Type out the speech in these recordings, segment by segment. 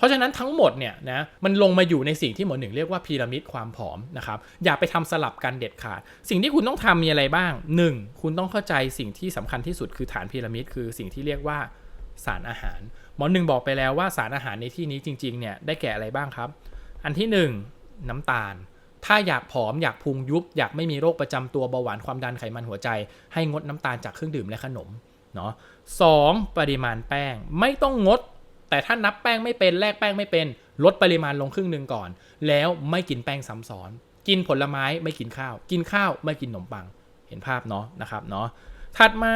เพราะฉะนั้นทั้งหมดเนี่ยนะมันลงมาอยู่ในสิ่งที่หมอหนึ่งเรียกว่าพีระมิดความผอมนะครับอย่าไปทำสลับกันเด็ดขาด สิ่งที่คุณต้องทำมีอะไรบ้าง 1. คุณต้องเข้าใจสิ่งที่สำคัญที่สุดคือฐานพีระมิดคือสิ่งที่เรียกว่าสารอาหาร หมอหนึ่งบอกไปแล้วว่าสารอาหารในที่นี้จริงๆเนี่ยได้แก่อะไรบ้างครับ อันที่ 1 น้ำตาลถ้าอยากผอมอยากพุงยุบ อยากไม่มีโรคประจำตัวเบาหวานความดันไขมันหัวใจ ให้งดน้ำตาลจากเครื่องดื่มและขนมเนาะสองปริมาณแป้งไม่ต้องงด แต่ถ้านับแป้งไม่เป็นแลกแป้งไม่เป็น ลดปริมาณลงครึ่งหนึ่งก่อน แล้วไม่กินแป้งซ้ำซ้อน กินผลไม้ไม่กินข้าว กินข้าวไม่กินขนมปัง เห็นภาพเนาะนะครับเนาะถัดมา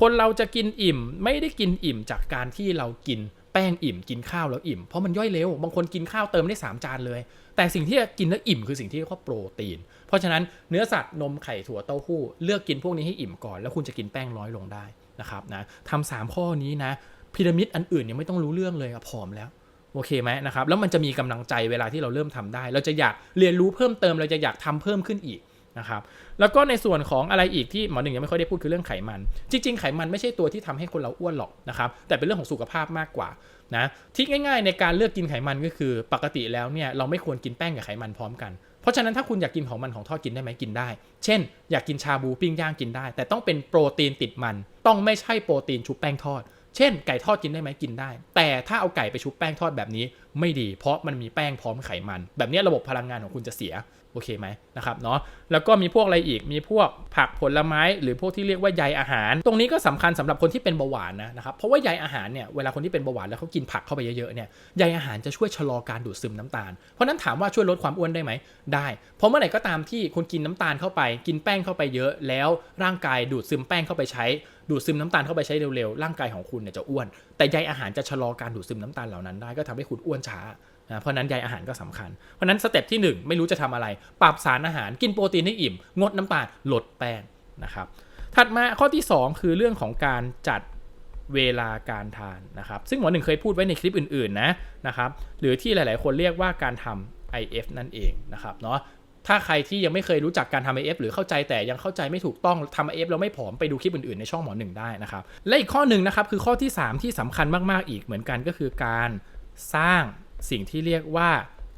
คนเราจะกินอิ่มไม่ได้กินอิ่มจากการที่เรากินแป้งอิ่มกินข้าวแล้วอิ่ม เพราะมันย่อยเร็ว บางคนกินข้าวเติมได้ 3 จานเลย แต่สิ่งที่กินแล้วอิ่มคือสิ่งที่เรียกว่าโปรตีน เพราะฉะนั้นเนื้อสัตว์นมไข่ถั่วเต้าหู้เลือกกินพวกนี้ให้อิ่มก่อน แล้วคุณจะกินแป้งน้อยลงได้นะครับนะทำสามข้อนี้นะ พีระมิดอันอื่นยังไม่ต้องรู้เรื่องเลยอะผอมแล้วโอเคไหมนะครับแล้วมันจะมีกำลังใจเวลาที่เราเริ่มทำได้ เราจะอยากเรียนรู้เพิ่มเติมเราจะอยากทำเพิ่มขึ้นอีกนะครับแล้วก็ในส่วนของอะไรอีกที่หมอหนึ่งยังไม่ค่อยได้พูดคือเรื่องไขมัน จริง ๆ ไขมันไม่ใช่ตัวที่ทำให้คนเราอ้วนหรอกนะครับแต่เป็นเรื่องของสุขภาพมากกว่านะที่ง่าย ๆ ในการเลือกกินไขมันก็คือปกติแล้วเนี่ยเราไม่ควรกินแป้งกับไขมันพร้อมกันเพราะฉะนั้นถ้าคุณอยากกินของมันของทอดกินได้ไหมกินได้ เช่น อยากกินชาบูปิ้งย่างกินได้ แต่ต้องเป็นโปรตีนติดมัน ต้องไม่ใช่โปรตีนชุบแป้งทอด เช่นไก่ทอดกินได้ไหมกินได้ แต่ถ้าเอาไก่ไปชุบแป้งทอดแบบนี้ไม่ดี เพราะมันมีแป้งพร้อมไขมัน แบบนี้ระบบพลังงานของคุณจะเสีย โอเคไหมนะครับเนาะแล้วก็มีพวกอะไรอีกมีพวกผักผลไม้ หรือพวกที่เรียกว่าใยอาหาร ตรงนี้ก็สำคัญสำหรับคนที่เป็นเบาหวานนะนะครับเพราะว่าใยอาหารเนี่ยเวลาคนที่เป็นเบาหวานแล้วเขากินผักเข้าไปเยอะๆเนี่ยใยอาหารจะช่วยชะลอการดูดซึมน้ำตาล เพราะนั้นถามว่าช่วยลดความอ้วนได้ไหมได้ เพราะเมื่อไหร่ก็ตามที่คุณกินน้ำตาลเข้าไป กินแป้งเข้าไปเยอะ แล้วร่างกายดูดซึมแป้งเข้าไปใช้ดูดซึมน้ำตาลเข้าไปใช้เร็วๆร่างกายของคุณเนี่ยจะอ้วน แต่ใยอาหารจะชะลอการดูดซึมน้ำตาลเหล่านั้นได้ก็ทำให้คุณอ้วนช้า นะเพราะนั้นใยอาหารก็สำคัญ เพราะนั้นสเต็ปที่ 1 ไม่รู้จะทำอะไร ปรับสารอาหารกินโปรตีนให้อิ่ม งดน้ำตาลลดแป้งนะครับถัดมาข้อที่ 2 คือเรื่องของการจัดเวลาการทานนะครับ ซึ่งหมอหนึ่งเคยพูดไว้ในคลิปอื่นๆนะนะครับหรือที่หลายๆ คนเรียกว่าการทำ IF นั่นเองนะครับเนาะถ้าใครที่ยังไม่เคยรู้จักการทำ IF หรือเข้าใจแต่ยังเข้าใจไม่ถูกต้องทำ IF แล้วไม่ผอมไปดูคลิปอื่นๆ ในช่องหมอหนึ่งได้นะครับ และอีกข้อหนึ่งนะครับคือข้อที่ 3 ที่สำคัญมากๆอีกเหมือนกันก็คือการสร้าง สิ่งที่เรียกว่า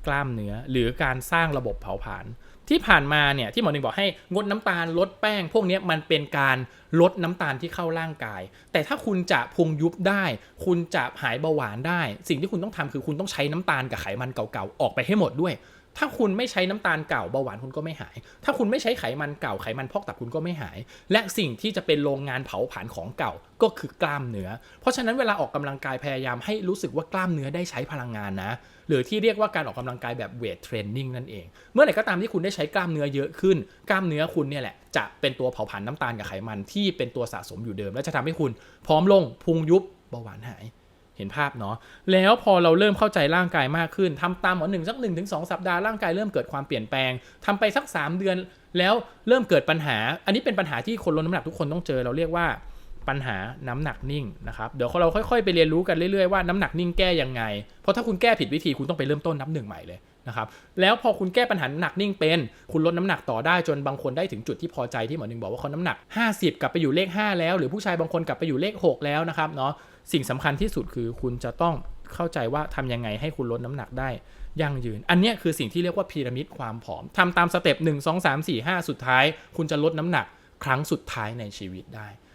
กล้ามเนื้อหรือการสร้างระบบเผาผลาญที่ผ่านมาเนี่ยที่หมอหนึ่งบอกให้งดน้ำตาลลดแป้ง พวกนี้มันเป็นการลดน้ำตาลที่เข้าร่างกาย แต่ถ้าคุณจะพุงยุบได้ คุณจะหายเบาหวานได้ สิ่งที่คุณต้องทำคือคุณต้องใช้น้ำตาลกับไขมันเก่าๆออกไปให้หมดด้วย ถ้าคุณไม่ใช้น้ำตาลเก่าเบาหวานคุณก็ไม่หาย ถ้าคุณไม่ใช้ไขมันเก่าไขมันพอกตับคุณก็ไม่หาย และสิ่งที่จะเป็นโรงงานเผาผลาญของเก่าก็คือกล้ามเนื้อ เพราะฉะนั้นเวลาออกกำลังกายพยายามให้รู้สึกว่ากล้ามเนื้อได้ใช้พลังงานนะ หรือที่เรียกว่าการออกกำลังกายแบบเวทเทรนนิ่งนั่นเอง เมื่อไหร่ก็ตามที่คุณได้ใช้กล้ามเนื้อเยอะขึ้น กล้ามเนื้อคุณเนี่ยแหละจะเป็นตัวเผาผลาญน้ำตาลกับไขมันที่เป็นตัวสะสมอยู่เดิม และจะทำให้คุณพร้อมลงพุงยุบเบาหวานหาย เห็นภาพเนาะแล้วพอเราเริ่มเข้าใจร่างกายมากขึ้นทำตามหมอหนึ่งสักหนึ่งถึงสองสัปดาห์ร่างกายเริ่มเกิดความเปลี่ยนแปลงทำไปสัก 3 เดือน แล้วเริ่มเกิดปัญหา อันนี้เป็นปัญหาที่คนลดน้ำหนักทุกคนต้องเจอเราเรียกว่าปัญหาน้ำหนักนิ่งนะครับเดี๋ยวเราค่อยๆไปเรียนรู้กันเรื่อยๆว่าน้ำหนักนิ่งแก้ยังไง เพราะถ้าคุณแก้ผิดวิธีคุณต้องไปเริ่มต้นนับหนึ่งใหม่เลย นะครับแล้วพอคุณแก้ปัญหาน้ำหนักนิ่งเป็น คุณลดน้ำหนักต่อได้จนบางคนได้ถึงจุดที่พอใจที่หมอหนึ่งบอกว่าเขาน้ำหนัก 50 กลับไปอยู่เลข 5 แล้ว หรือผู้ชายบางคนกลับไปอยู่เลข 6 แล้วนะครับเนาะสิ่งสำคัญที่สุดคือคุณจะต้องเข้าใจว่าทำยังไงให้คุณลดน้ำหนักได้ยั่งยืน อันนี้คือสิ่งที่เรียกว่าพีระมิดความผอมทำตามสเต็ป1 2 3 4 5 สุดท้าย คุณจะลดน้ำหนักครั้งสุดท้ายในชีวิตได้